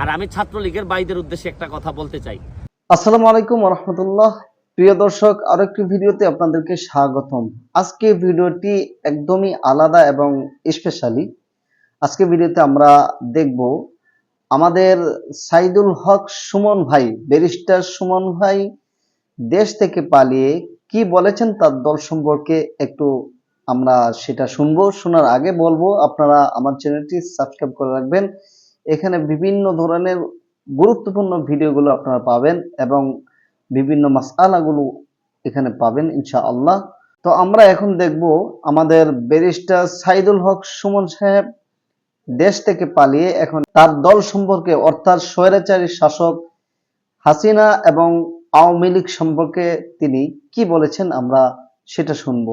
আর আমি ছাত্রলীগের বাইদের উদ্দেশ্যে একটা কথা বলতে চাই। আসসালামু আলাইকুম রহমতুল্লাহ প্রিয় দর্শক আরও একটি ভিডিওতে আপনাদেরকে স্বাগতম। আজকে ভিডিওটি একদমই আলাদা এবং স্পেশালি আজকে ভিডিওতে আমরা দেখব আমাদের সাইদুল হক সুমন ভাই, ব্যারিস্টার সুমন ভাই, দেশ থেকে পালিয়ে কি বলেছেন তার দল সম্পর্কে একটু আমরা সেটা শুনব, শোনার আগে বলব। আপনারা আমার চ্যানেলটি সাবস্ক্রাইব করে রাখবেন। এখানে বিভিন্ন ধরনের গুরুত্বপূর্ণ ভিডিওগুলো আপনারা পাবেন এবং বিভিন্ন মাসালাগুলো এখানে পাবেন, ইনশাআল্লাহ। তো আমরা এখন দেখব আমাদের ব্যারিস্টার সাইদুল হক সুমন সাহেব দেশ থেকে পালিয়ে এখন তার দল সম্পর্কে, অর্থাৎ স্বৈরাচারী শাসক হাসিনা এবং আওয়ামী লীগ সম্পর্কে তিনি কি বলেছেন আমরা সেটা শুনব।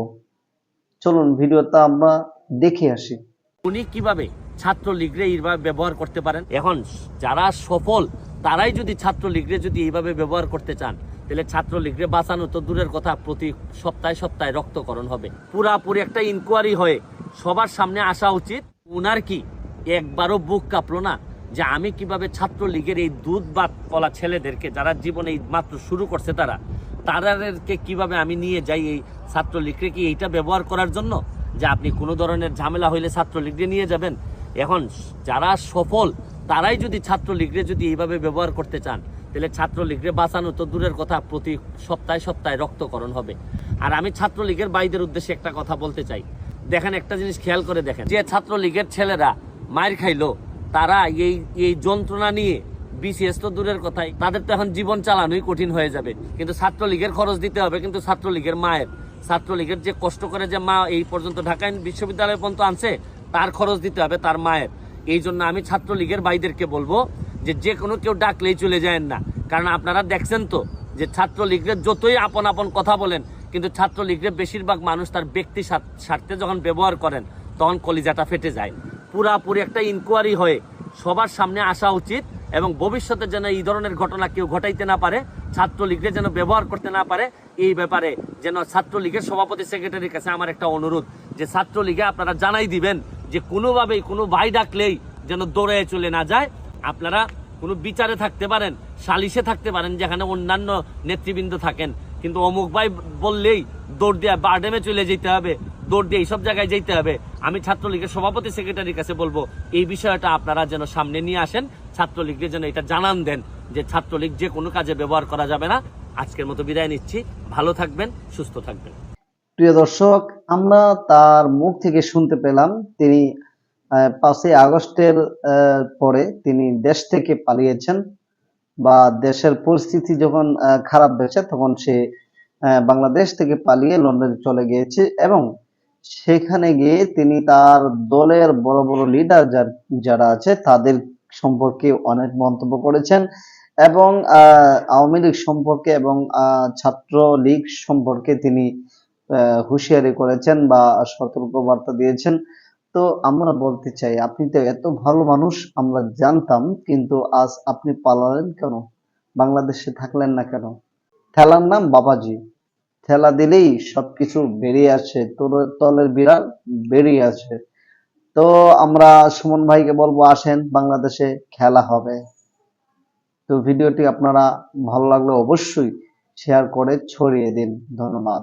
চলুন ভিডিওটা আমরা দেখে আসি। উনি কীভাবে ছাত্রলীগরে এইভাবে ব্যবহার করতে পারেন। এখন যারা সফল, তারাই যদি ছাত্রলীগরে যদি এইভাবে ব্যবহার করতে চান, তাহলে ছাত্রলীগরে বাঁচানো তো দূরের কথা, প্রতি সপ্তাহে সপ্তাহে রক্তকরণ হবে। পুরাপুরি একটা ইনকোয়ারি হয়ে সবার সামনে আসা উচিত। উনার কি একবারও বুক কাঁপলো না যে আমি কীভাবে ছাত্রলীগের এই দুধ বা কলা ছেলেদেরকে, যারা জীবনে মাত্র শুরু করছে তারা তাদেরকে কীভাবে আমি নিয়ে যাই এই ছাত্রলীগকে কি এইটা ব্যবহার করার জন্য? যে আপনি কোনো ধরনের ঝামেলা হইলে ছাত্রলীগরে নিয়ে যাবেন? এখন যারা সফল, তারাই যদি ছাত্রলীগরে যদি এইভাবে ব্যবহার করতে চান, তাহলে ছাত্রলীগরে বাঁচানো তো দূরের কথা, প্রতি সপ্তাহে সপ্তাহে রক্তকরণ হবে। আর আমি ছাত্রলীগের বাইদের উদ্দেশ্যে একটা কথা বলতে চাই। দেখেন একটা জিনিস খেয়াল করে দেখেন। যে ছাত্রলীগের ছেলেরা মায়ের খাইলো, তারা এই এই যন্ত্রণা নিয়ে বিসিএস তো দূরের কথাই, তাদের তো এখন জীবন চালানোই কঠিন হয়ে যাবে। কিন্তু ছাত্রলীগের খরচ দিতে হবে, কিন্তু ছাত্রলীগের মায়ের, ছাত্রলীগের যে কষ্ট করে যে মা এই পর্যন্ত ঢাকা বিশ্ববিদ্যালয় পর্যন্ত আনছে তার খরচ দিতে হবে তার মায়ের। এই জন্য আমি ছাত্রলীগের ভাইদেরকে বলব যে যে কোনো কেউ ডাকলেই চলে যায়েন না। কারণ আপনারা দেখছেন তো যে ছাত্রলীগের যতই আপন আপন কথা বলেন, কিন্তু ছাত্রলীগের বেশিরভাগ মানুষ তার ব্যক্তি স্বার্থ- যখন ব্যবহার করেন, তখন কলিজাটা ফেটে যায়। পুরাপুরি একটা ইনকোয়ারি হয়ে সবার সামনে আসা উচিত এবং ভবিষ্যতে যেন এই ধরনের ঘটনা কেউ ঘটাইতে না পারে, ছাত্রলীগকে যেন ব্যবহার করতে না পারে, এই ব্যাপারে যেন ছাত্রলীগের সভাপতি সেক্রেটারির কাছে আমার একটা অনুরোধ যে ছাত্রলীগে আপনারা জানাই দিবেন যে কোনোভাবেই, কোনো ভাই ডাকলেই যেন দৌড়ে চলে না যায়। আপনারা কোনো বিচারে থাকতে পারেন, সালিশে থাকতে পারেন, যেখানে অন্যান্য নেতৃবৃন্দ থাকেন। কিন্তু অমুক ভাই বললেই দৌড় দিয়ে বারডেমে চলে যেতে হবে, দৌড় দিয়ে এইসব জায়গায় যেতে হবে। আমি ছাত্রলীগের সভাপতি সেক্রেটারির কাছে বলব, এই বিষয়টা আপনারা যেন সামনে নিয়ে আসেন, ছাত্রলীগকে যেন এটা জানান দেন যে ছাত্রলীগ যে কোনো কাজে ব্যবহার করা যাবে না। আজকের মতো বিদায় নিচ্ছি। ভালো থাকবেন, সুস্থ থাকবেন। প্রিয় দর্শক আমরা তার মুখ থেকে শুনতে পেলাম তিনি পাঁচই আগস্টের পরে তিনি দেশ থেকে পালিয়েছেন বা দেশের পরিস্থিতি যখন খারাপ হয়েছে তখন সে বাংলাদেশ থেকে পালিয়ে লন্ডনে চলে গিয়েছে এবং সেখানে গিয়ে তিনি তার দলের বড় বড় লিডার যারা আছে তাদের সম্পর্কে অনেক মন্তব্য করেছেন এবং আহ, আওয়ামী লীগ সম্পর্কে এবং ছাত্র লীগ সম্পর্কে তিনি হুঁশিয়ারি করেছেন বা সতর্ক বার্তা দিয়েছেন। তো আমরা বলতে চাই, আপনি তো এত ভালো মানুষ, আমরা জানতাম, কিন্তু আজ আপনি পালালেন কেন? বাংলাদেশে থাকলেন না কেন? ঠেলার নাম বাবাজি। ঠেলা দিলেই সবকিছু বেরিয়ে আসে তলের বিড়াল বেরিয়ে আসে। তো আমরা সুমন ভাইকে বলব, আসেন, বাংলাদেশে খেলা হবে। তো ভিডিওটি আপনারা ভালো লাগলে অবশ্যই শেয়ার করে ছড়িয়ে দিন। ধন্যবাদ।